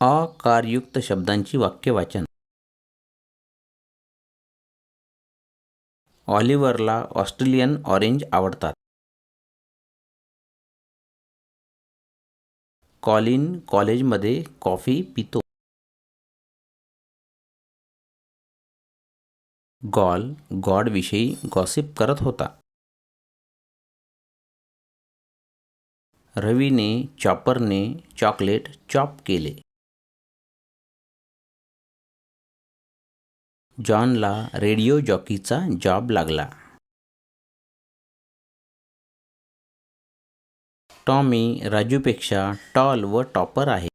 आकारयुक्त शब्दांची वाक्य वाचन ऑलिव्हरला ऑस्ट्रेलियन ऑरेंज आवडतात. कॉलिन कॉलेजमध्ये कॉफी पितो. गॉल गॉडविषयी गॉसिप करत होता. रवीने चॉपरने चॉकलेट चॉप केले. जॉनला रेडिओ जॉकीचा जॉब लागला. टॉमी राजूपेक्षा टॉल व टॉपर आहे.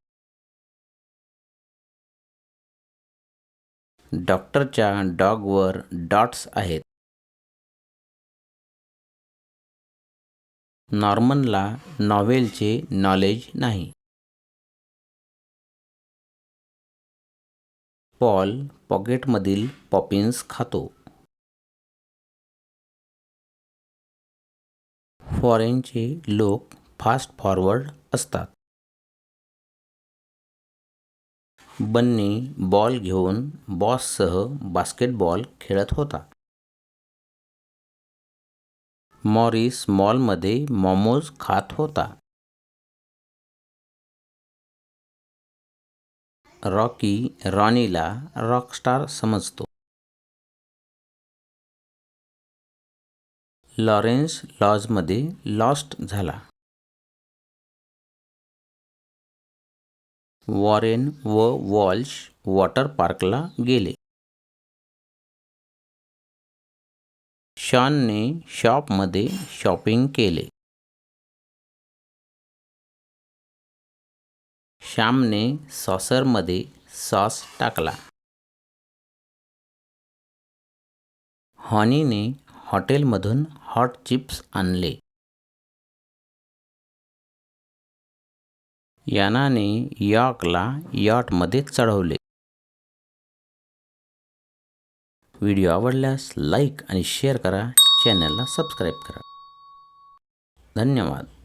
डॉक्टरच्या डॉगवर डॉट्स आहेत. नॉर्मनला नॉवेलचे नॉलेज नाही. पॉल पॉकेटमधील पॉपिन्स खातो. फॉरेनचे लोक फास्ट फॉरवर्ड असतात. बन्नी बॉल घेऊन बॉससह बास्केटबॉल खेळत होता. मॉरिस मॉलमध्ये मॉमोज खात होता. रॉकी रॉनीला रॉकस्टार समजतो. लॉरेन्स लॉजमध्ये लॉस्ट झाला. वॉरेन व वॉल्श वॉटर पार्कला गेले. शॉनने शॉपमध्ये शॉपिंग केले. श्यामने सॉसरमध्ये सॉस टाकला. हॉनीने हॉटेलमधून हॉट चिप्स आणले. यानाने यॉर्कला यॉटमध्ये चढवले. व्हिडिओ आवडल्यास लाईक आणि शेअर करा चॅनलला सबस्क्राईब करा. धन्यवाद.